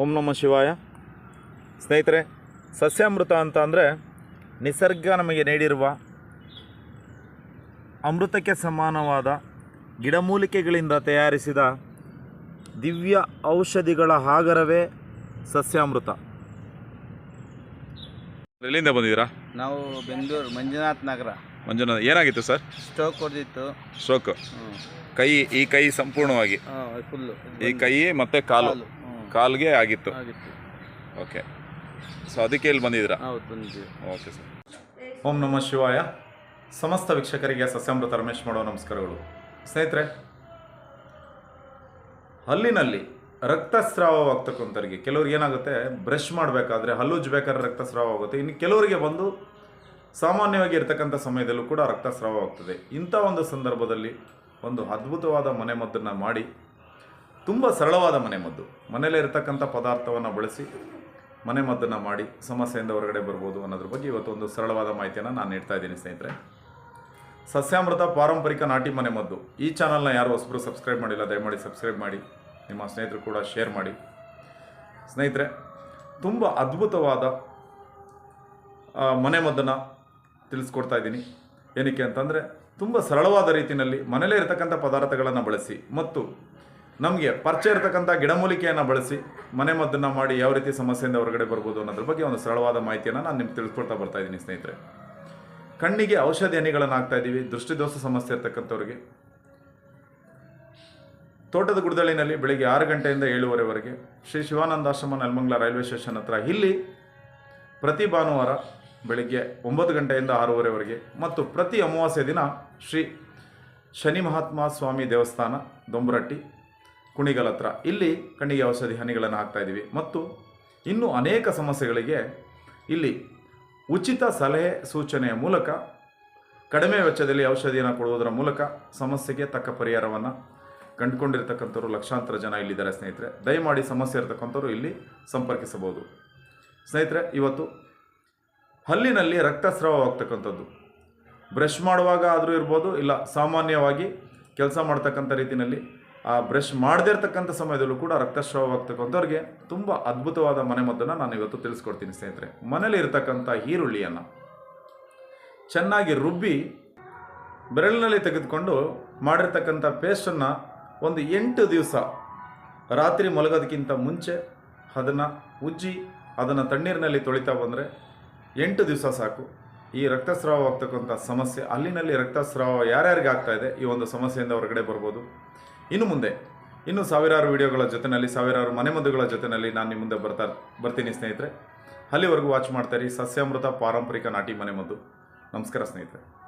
ಓಂ ನಮ ಶಿವಾಯ. ಸ್ನೇಹಿತರೆ ಸಸ್ಯಾಮೃತ ಅಂತ ಅಂದರೆ ನಿಸರ್ಗ ನಮಗೆ ನೀಡಿರುವ ಅಮೃತಕ್ಕೆ ಸಮಾನವಾದ ಗಿಡಮೂಲಿಕೆಗಳಿಂದ ತಯಾರಿಸಿದ ದಿವ್ಯ ಔಷಧಿಗಳ ಆಗರವೇ ಸಸ್ಯಾಮೃತ. ಎಲ್ಲಿಂದ ಬಂದಿದ್ದೀರಾ? ನಾವು ಬೆಂಗಳೂರು ಮಂಜುನಾಥ್ ನಗರ. ಮಂಜುನಾಥ್ ಏನಾಗಿತ್ತು ಸರ್? ಸ್ಟೋಕ್ ಹೊಡೆದಿತ್ತು. ಸ್ಟ್ರೋಕ್. ಕೈ ಈ ಕೈ ಸಂಪೂರ್ಣವಾಗಿ? ಫುಲ್ಲು ಈ ಕೈ ಮತ್ತೆ ಕಾಲು. ಕಾಲ್ಗೆ ಆಗಿತ್ತು. ಆಗಿತ್ತು. ಓಕೆ. ಸೊ ಅದಕ್ಕೆ ಇಲ್ಲಿ ಬಂದಿದ್ದೀರಾ? ಹೌದು ಬಂದಿದ್ದೀವಿ. Okay sir. ಓಂ ನಮ ಶಿವಾಯ. ಸಮಸ್ತ ವೀಕ್ಷಕರಿಗೆ ಸಸ್ಯಾಮೃತ ರಮೇಶ್ ಮಾಡೋ ನಮಸ್ಕಾರಗಳು. ಸ್ನೇಹಿತರೆ ಹಲ್ಲಿನಲ್ಲಿ ರಕ್ತಸ್ರಾವವಾಗ್ತಕ್ಕಂಥವ್ರಿಗೆ ಕೆಲವ್ರಿಗೆ ಏನಾಗುತ್ತೆ ಬ್ರಷ್ ಮಾಡಬೇಕಾದ್ರೆ ಹಲ್ಲುಜ್ಜಬೇಕಾದ್ರೆ ರಕ್ತಸ್ರಾವ ಆಗುತ್ತೆ. ಇನ್ನು ಕೆಲವರಿಗೆ ಬಂದು ಸಾಮಾನ್ಯವಾಗಿ ಇರ್ತಕ್ಕಂಥ ಸಮಯದಲ್ಲೂ ಕೂಡ ರಕ್ತಸ್ರಾವ ಆಗ್ತದೆ. ಇಂಥ ಒಂದು ಸಂದರ್ಭದಲ್ಲಿ ಒಂದು ಅದ್ಭುತವಾದ ಮನೆಮದ್ದನ್ನು ಮಾಡಿ ತುಂಬ ಸರಳವಾದ ಮನೆಮದ್ದು ಮನೆಯಲ್ಲೇ ಇರತಕ್ಕಂಥ ಪದಾರ್ಥವನ್ನು ಬಳಸಿ ಮನೆಮದ್ದನ್ನು ಮಾಡಿ ಸಮಸ್ಯೆಯಿಂದ ಹೊರಗಡೆ ಬರ್ಬೋದು ಅನ್ನೋದ್ರ ಬಗ್ಗೆ ಇವತ್ತೊಂದು ಸರಳವಾದ ಮಾಹಿತಿಯನ್ನು ನಾನು ನೀಡ್ತಾ ಇದ್ದೀನಿ ಸ್ನೇಹಿತರೆ. ಸಸ್ಯಾಮೃತ ಪಾರಂಪರಿಕ ನಾಟಿ ಮನೆಮದ್ದು ಈ ಚಾನಲ್ನ ಯಾರು ಹೊಸಬರು ಸಬ್ಸ್ಕ್ರೈಬ್ ಮಾಡಿಲ್ಲ, ದಯಮಾಡಿ ಸಬ್ಸ್ಕ್ರೈಬ್ ಮಾಡಿ, ನಿಮ್ಮ ಸ್ನೇಹಿತರು ಕೂಡ ಶೇರ್ ಮಾಡಿ. ಸ್ನೇಹಿತರೆ, ತುಂಬ ಅದ್ಭುತವಾದ ಮನೆ ಮನೆಮದ್ದನ್ನು ತಿಳಿಸ್ಕೊಡ್ತಾ ಇದ್ದೀನಿ. ಏನಕ್ಕೆ ಅಂತಂದರೆ, ತುಂಬ ಸರಳವಾದ ರೀತಿಯಲ್ಲಿ ಮನೆಯಲ್ಲೇ ಇರತಕ್ಕಂಥ ಪದಾರ್ಥಗಳನ್ನು ಬಳಸಿ ಮತ್ತು ನಮಗೆ ಪರಿಚಯ ಇರತಕ್ಕಂಥ ಗಿಡಮೂಲಿಕೆಯನ್ನು ಬಳಸಿ ಮನೆಮದ್ದನ್ನು ಮಾಡಿ ಯಾವ ರೀತಿ ಸಮಸ್ಯೆಯಿಂದ ಹೊರಗಡೆ ಬರ್ಬೋದು ಅನ್ನೋದ್ರ ಬಗ್ಗೆ ಒಂದು ಸರಳವಾದ ಮಾಹಿತಿಯನ್ನು ನಾನು ನಿಮ್ಗೆ ತಿಳಿಸ್ಕೊಡ್ತಾ ಬರ್ತಾ ಇದ್ದೀನಿ ಸ್ನೇಹಿತರೆ. ಕಣ್ಣಿಗೆ ಔಷಧಿ ಹನಿಗಳನ್ನು ಹಾಕ್ತಾ ಇದ್ದೀವಿ ದೃಷ್ಟಿದೋಷ ಸಮಸ್ಯೆ ಇರ್ತಕ್ಕಂಥವ್ರಿಗೆ. ತೋಟದ ಗುಡ್ದಳ್ಳಿನಲ್ಲಿ ಬೆಳಿಗ್ಗೆ ಆರು ಗಂಟೆಯಿಂದ ಏಳುವರೆವರೆಗೆ ಶ್ರೀ ಶಿವಾನಂದ ಆಶ್ರಮ ನೆಲಮಂಗ್ಲ ರೈಲ್ವೆ ಸ್ಟೇಷನ್ ಹತ್ರ ಇಲ್ಲಿ ಪ್ರತಿ ಭಾನುವಾರ ಬೆಳಿಗ್ಗೆ ಒಂಬತ್ತು ಗಂಟೆಯಿಂದ ಆರೂವರೆವರೆಗೆ ಮತ್ತು ಪ್ರತಿ ಅಮಾವಾಸ್ಯೆ ದಿನ ಶ್ರೀ ಶನಿ ಮಹಾತ್ಮ ಸ್ವಾಮಿ ದೇವಸ್ಥಾನ, ದೊಂಬರಟ್ಟಿ ಕುಣಿಗಲ್ ಹತ್ರ. ಇಲ್ಲಿ ಕಣ್ಣಿಗೆ ಔಷಧಿ ಹನಿಗಳನ್ನು ಹಾಕ್ತಾ ಇದ್ದೀವಿ. ಮತ್ತು ಇನ್ನೂ ಅನೇಕ ಸಮಸ್ಯೆಗಳಿಗೆ ಇಲ್ಲಿ ಉಚಿತ ಸಲಹೆ ಸೂಚನೆಯ ಮೂಲಕ ಕಡಿಮೆ ವೆಚ್ಚದಲ್ಲಿ ಔಷಧಿಯನ್ನು ಕೊಡುವುದರ ಮೂಲಕ ಸಮಸ್ಯೆಗೆ ತಕ್ಕ ಪರಿಹಾರವನ್ನು ಕಂಡುಕೊಂಡಿರ್ತಕ್ಕಂಥವ್ರು ಲಕ್ಷಾಂತರ ಜನ ಇಲ್ಲಿದ್ದಾರೆ ಸ್ನೇಹಿತರೆ. ದಯಮಾಡಿ ಸಮಸ್ಯೆ ಇರತಕ್ಕಂಥವ್ರು ಇಲ್ಲಿ ಸಂಪರ್ಕಿಸಬಹುದು. ಸ್ನೇಹಿತರೆ, ಇವತ್ತು ಹಲ್ಲಿನಲ್ಲಿ ರಕ್ತಸ್ರಾವವಾಗ್ತಕ್ಕಂಥದ್ದು. ಬ್ರಷ್ ಮಾಡುವಾಗ ಆದರೂ ಇರ್ಬೋದು, ಇಲ್ಲ ಸಾಮಾನ್ಯವಾಗಿ ಕೆಲಸ ಮಾಡ್ತಕ್ಕಂಥ ರೀತಿಯಲ್ಲಿ ಆ ಬ್ರಷ್ ಮಾಡದೇ ಇರತಕ್ಕಂಥ ಸಮಯದಲ್ಲೂ ಕೂಡ ರಕ್ತಸ್ರಾವವಾಗ್ತಕ್ಕಂಥವ್ರಿಗೆ ತುಂಬ ಅದ್ಭುತವಾದ ಮನೆಮದ್ದನ್ನು ನಾನು ಇವತ್ತು ತಿಳಿಸ್ಕೊಡ್ತೀನಿ ಸ್ನೇಹಿತರೆ. ಮನೇಲಿ ಇರತಕ್ಕಂಥ ಈರುಳ್ಳಿಯನ್ನು ಚೆನ್ನಾಗಿ ರುಬ್ಬಿ ಬೆರಳಿನಲ್ಲಿ ತೆಗೆದುಕೊಂಡು ಮಾಡಿರ್ತಕ್ಕಂಥ ಪೇಸ್ಟನ್ನು ಒಂದು ಎಂಟು ದಿವಸ ರಾತ್ರಿ ಮಲಗೋದಕ್ಕಿಂತ ಮುಂಚೆ ಅದನ್ನು ಉಜ್ಜಿ, ಅದನ್ನು ತಣ್ಣೀರಿನಲ್ಲಿ ತೊಳಿತಾ ಬಂದರೆ ಎಂಟು ದಿವಸ ಸಾಕು. ಈ ರಕ್ತಸ್ರಾವ ಆಗ್ತಕ್ಕಂಥ ಸಮಸ್ಯೆ, ಅಲ್ಲಿನಲ್ಲಿ ರಕ್ತಸ್ರಾವ ಯಾರ್ಯಾರಿಗೆ ಆಗ್ತಾ ಇದೆ ಈ ಒಂದು ಸಮಸ್ಯೆಯಿಂದ ಹೊರಗಡೆ ಬರ್ಬೋದು. ಇನ್ನು ಮುಂದೆ, ಇನ್ನು ಸಾವಿರಾರು ವಿಡಿಯೋಗಳ ಜೊತೆಯಲ್ಲಿ ಸಾವಿರಾರು ಮನೆಮದ್ದುಗಳ ಜೊತೆಯಲ್ಲಿ ನಾನು ನಿಮ್ಮ ಮುಂದೆ ಬರ್ತಾ, ಬರ್ತೀನಿ ಸ್ನೇಹಿತರೆ. ಅಲ್ಲಿವರೆಗೂ ವಾಚ್ ಮಾಡ್ತಾಯಿರಿ ಸಸ್ಯಾಮೃತ ಪಾರಂಪರಿಕ ನಾಟಿ ಮನೆಮದ್ದು. ನಮಸ್ಕಾರ ಸ್ನೇಹಿತರೆ.